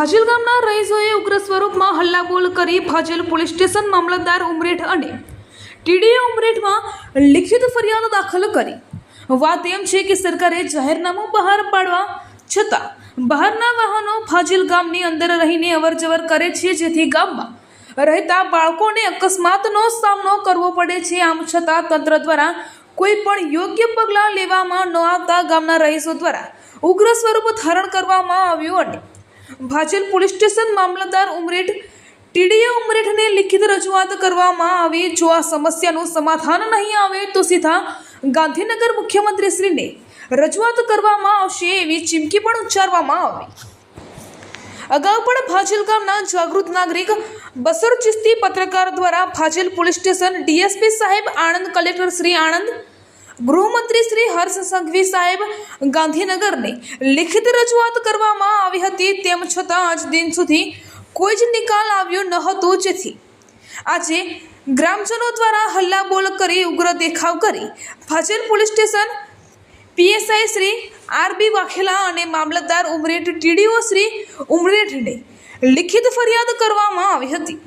ભાજલ ગામના રહીશોએ ઉગ્ર સ્વરૂપમાં હલ્લાબોલ કરી ભાજલ પોલીસ સ્ટેશન મામલતદાર ઉમરેઠ અને ટીડીએ ઉમરેઠમાં લિખિત ફરિયાદ દાખલ કરી. વાત એમ છે કે સરકારે જાહેરનામું બહાર પાડવા છતાં બહારના વાહનો ફાજિલ ગામની અંદર રહીને અવરજવર કરે છે, જેથી ગામમાં રહેતા બાળકોને અકસ્માતનો સામનો કરવો પડે છે. આમ છતાં તંત્ર દ્વારા કોઈ પણ યોગ્ય પગલાં લેવામાં ન આવતા ગામના રહીશો દ્વારા ઉગ્ર સ્વરૂપ ધારણ કરવામાં આવ્યું અને ભાજલ પોલીસ સ્ટેશન મામલતદાર ઉમરેઠ ટીડીએ ઉમરેઠને લિખિત રજૂઆત કરવામાં આવી. જો આ સમસ્યાનું સમાધાન નહીં આવે તો સીધા ગાંધીનગર મુખ્યમંત્રીશ્રીને રજૂઆત કરવામાં આવશે એવી ચીમકી પણ ઉચ્ચારવામાં આવી. અગાઉ પણ ભાજલ ગામના જાગૃત નાગરિક બસર ચિસ્તી પત્રકાર દ્વારા ભાજલ પોલીસ સ્ટેશન ડીએસપી સાહેબ આણંદ કલેક્ટર શ્રી આણંદ ગૃહમંત્રી શ્રી હર્ષ સંઘવી સાહેબ ગાંધીનગરને લિખિત રજૂઆત કરવામાં આવી હતી, તેમ છતાં આજ દિન સુધી કોઈ જ નિકાલ આવ્યો ન હતો જેથી. આજે ગ્રામજનો દ્વારા હલ્લાબોલ કરી ઉગ્ર દેખાવ કરી Bhajal police station PSI Shri R B Vaghela અને મામલતદાર ઉમરેઠ ટીડીઓ શ્રી ઉમરેઠને લિખિત ફરિયાદ કરવામાં આવી હતી.